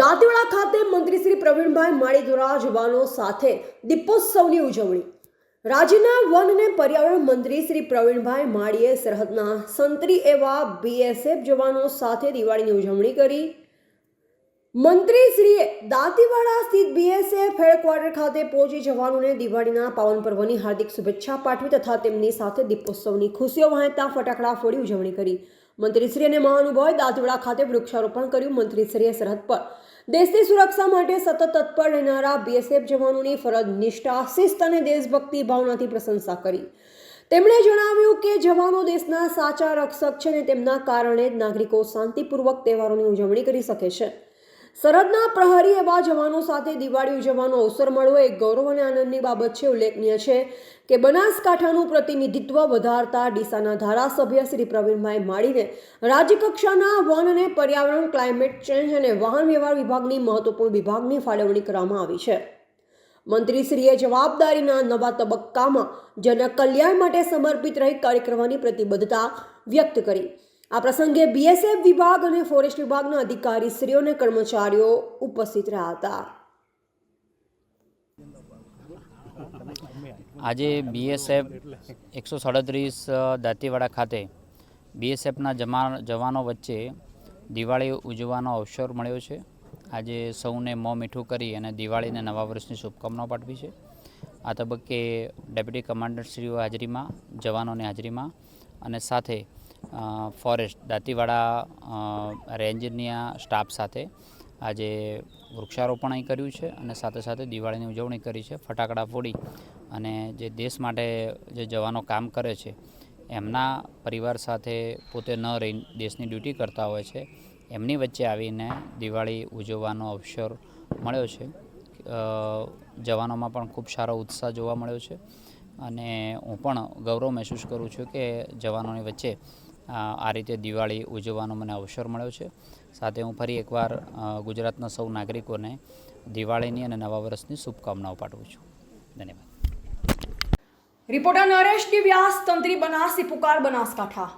મંત્રી શ્રી પ્રવીણભાઈ માળી દ્વારા જવાનો સાથે દીપોત્સવની ઉજવણી. રાજ્યના વન અને પર્યાવરણ મંત્રી શ્રી પ્રવીણભાઈ માળીએ સરહદના સંતરી એવા બીએસએફ જવાનો સાથે દિવાળીની ઉજવણી કરી. મંત્રી શ્રીએ દાંતીવાડા સ્થિત બીએસએફ હેડક્વાર્ટર ખાતે પહોંચી જવાનોને દિવાળીના પાવન પર્વની હાર્દિક શુભેચ્છા પાઠવી તથા તેમની સાથે દીપોત્સવની ખુશીઓ વહેતા ફટાકડા ફોડી ઉજવણી કરી. મંત્રીશ્રી અને મહાનુભાવે દાંતીવાડા ખાતે વૃક્ષારોપણ કર્યું. મંત્રીશ્રીએ સરહદ પર દેશની સુરક્ષા માટે સતત તત્પર રહેનારા બીએસએફ જવાનોની ફરજ નિષ્ઠા, શિસ્ત અને દેશભક્તિ ભાવનાથી પ્રશંસા કરી. તેમણે જણાવ્યું કે જવાનો દેશના સાચા રક્ષક છે અને તેમના કારણે જ નાગરિકો શાંતિપૂર્વક તહેવારોની ઉજવણી કરી શકે છે. સરહદના પ્રહરી એવા જવાનો સાથે દિવાળી ઉજવવાનો અવસર મળવો એ ગૌરવ અને આનંદની બાબત છે, ઉલ્લેખનીય છે કે બનાસકાંઠાનું પ્રતિનિધિત્વ વધારતા ડીસાના ધારાસભ્ય શ્રી પ્રવીણભાઈ માળીને રાજ્યકક્ષાના વન અને પર્યાવરણ, ક્લાઇમેટ ચેન્જ અને વાહન વ્યવહાર વિભાગની મહત્વપૂર્ણ વિભાગની ફાળવણી કરવામાં આવી છે. મંત્રીશ્રીએ જવાબદારીના નવા તબક્કામાં જનકલ્યાણ માટે સમર્પિત રહી કાર્ય કરવાની પ્રતિબદ્ધતા વ્યક્ત કરી. આ પ્રસંગે બીએસએફ વિભાગ અને ફોરેસ્ટ વિભાગના અધિકારીશ્રીઓ અને કર્મચારીઓ ઉપસ્થિત રહ્યા હતા. આજે બીએસએફ એકસો સાડત્રીસ દાંતીવાડા ખાતે બીએસએફના જમા જવાનો વચ્ચે દિવાળી ઉજવવાનો અવસર મળ્યો છે. આજે સૌને મોં મીઠું કરી અને દિવાળીને નવા વર્ષની શુભકામનાઓ પાઠવી છે. આ તબક્કે ડેપ્યુટી કમાન્ડરશ્રીઓ હાજરીમાં, જવાનોની હાજરીમાં અને સાથે ફોરેસ્ટ દાંતીવાડા રેન્જના સ્ટાફ સાથે આજે વૃક્ષારોપણ અહીં કર્યું છે અને સાથે સાથે દિવાળીની ઉજવણી કરી છે, ફટાકડા ફોડી અને જે દેશ માટે જે જવાનો કામ કરે છે, એમના પરિવાર સાથે પોતે ન રહી, દેશની ડ્યુટી કરતા હોય છે, એમની વચ્ચે આવીને દિવાળી ઉજવવાનો અવસર મળ્યો છે. જવાનોમાં પણ ખૂબ સારો ઉત્સાહ જોવા મળ્યો છે અને હું પણ ગૌરવ મહેસૂસ કરું છું કે જવાનોની વચ્ચે આ રીતે દિવાળી ઉજવવાનો મને અવસર મળ્યો છે. સાથે હું ફરી એકવાર ગુજરાતના સૌ નાગરિકોને દિવાળીની અને નવા વર્ષની શુભકામનાઓ પાઠવું છું. ધન્યવાદ. રિપોર્ટર નરેશ વ્યાસ તંત્રી બનાસી પુકાર બનાસકાંઠા.